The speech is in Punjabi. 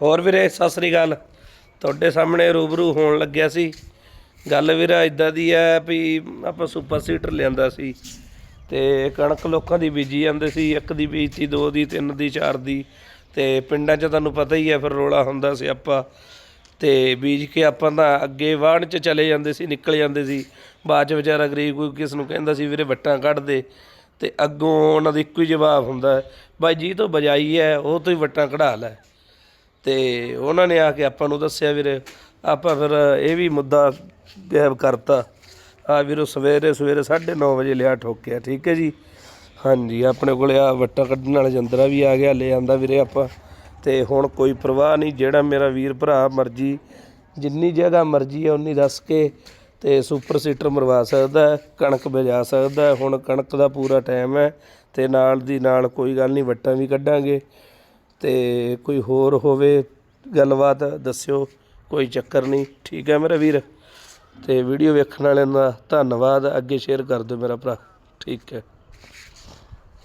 ਹੋਰ ਵੀਰੇ, ਸਤਿ ਸ੍ਰੀ ਅਕਾਲ। ਤੁਹਾਡੇ ਸਾਹਮਣੇ ਰੂਬਰੂ ਹੋਣ ਲੱਗਿਆ ਸੀ। ਗੱਲ ਵੀਰਾ ਇਦਾਂ ਦੀ ਹੈ ਵੀ ਆਪਾਂ ਸੁਪਰ ਸੀਟਰ ਲਿਆਂਦਾ ਸੀ ਤੇ ਕਣਕ ਲੋਕਾਂ ਦੀ ਬੀਜੀ ਜਾਂਦੇ ਸੀ, ਇੱਕ ਦੀ ਬੀਜਤੀ, ਦੋ ਦੀ, ਤਿੰਨ ਦੀ, ਚਾਰ ਦੀ ਤੇ ਪਿੰਡਾਂ 'ਚ ਤੁਹਾਨੂੰ ਪਤਾ ਹੀ ਹੈ ਫਿਰ ਰੋਲਾ ਹੁੰਦਾ ਸੀ ਆਪਾਂ ਤੇ ਬੀਜ ਕੇ ਆਪਾਂ ਤਾਂ ਅੱਗੇ ਵਾਹਣ 'ਚ ਚਲੇ ਜਾਂਦੇ ਸੀ, ਨਿਕਲ ਜਾਂਦੇ ਸੀ। ਬਾਅਦ 'ਚ ਵਿਚਾਰਾ ਗਰੀਬ ਕੋਈ ਕਿਸ ਨੂੰ ਕਹਿੰਦਾ ਸੀ, ਵੀਰੇ, ਵੱਟਾਂ ਕੱਢ ਦੇ। ਤੇ ਅੱਗੋਂ ਉਹਨਾਂ ਦਾ ਇੱਕੋ ਹੀ ਜਵਾਬ ਹੁੰਦਾ ਬਾਈ, ਜੀ ਤੋਂ ਬਜਾਈ ਹੈ, ਉਹ ਤੋਂ ਹੀ ਵੱਟਾਂ ਕਢਾ ਲੈ। ਤੇ ਉਹਨਾਂ ਨੇ ਆ ਕੇ ਆਪਾਂ ਨੂੰ ਦੱਸਿਆ ਵੀਰੇ, ਆਪਾਂ ਫਿਰ ਇਹ ਵੀ ਮੁੱਦਾ ਗਾਇਬ ਕਰਤਾ। ਆ ਵੀਰੋ ਸਵੇਰੇ ਸਵੇਰੇ 9:30 ਵਜੇ ਲਿਆ ਠੋਕਿਆ, ਠੀਕ ਹੈ ਜੀ? ਹਾਂਜੀ, ਆਪਣੇ ਕੋਲੇ ਆ ਵੱਟਾ ਕੱਢਣ ਵਾਲਾ ਜੰਦਰਾ ਵੀ ਆ ਗਿਆ, ਲੈ ਆਂਦਾ ਵੀਰੇ ਆਪਾਂ। ਤੇ ਹੁਣ ਕੋਈ ਪਰਵਾਹ ਨਹੀਂ, ਜਿਹੜਾ ਮੇਰਾ ਵੀਰ ਭਰਾ ਮਰਜ਼ੀ, ਜਿੰਨੀ ਜਗ੍ਹਾ ਮਰਜ਼ੀ ਹੈ ਉਨੀ ਦੱਸ ਕੇ ਤੇ ਸੁਪਰ ਸੀਟਰ ਮਰਵਾ ਸਕਦਾ ਕਣਕ ਵਜਾ ਸਕਦਾ ਹੁਣ ਕਣਕ ਦਾ ਪੂਰਾ ਟਾਈਮ ਹੈ ਤੇ ਨਾਲ ਦੀ ਨਾਲ ਕੋਈ ਗੱਲ ਨਹੀਂ, ਵੱਟਾਂ ਵੀ ਕੱਢਾਂਗੇ। ਤੇ ਕੋਈ ਹੋਰ ਹੋਵੇ ਗੱਲਬਾਤ, ਦੱਸਿਓ, ਕੋਈ ਚੱਕਰ ਨਹੀਂ। ਠੀਕ ਹੈ ਮੇਰਾ ਵੀਰ। ਤੇ ਵੀਡੀਓ ਵੇਖਣ ਵਾਲਿਆਂ ਦਾ ਧੰਨਵਾਦ। ਅੱਗੇ ਸ਼ੇਅਰ ਕਰ ਦਿਓ ਮੇਰਾ ਭਰਾ। ਠੀਕ ਹੈ।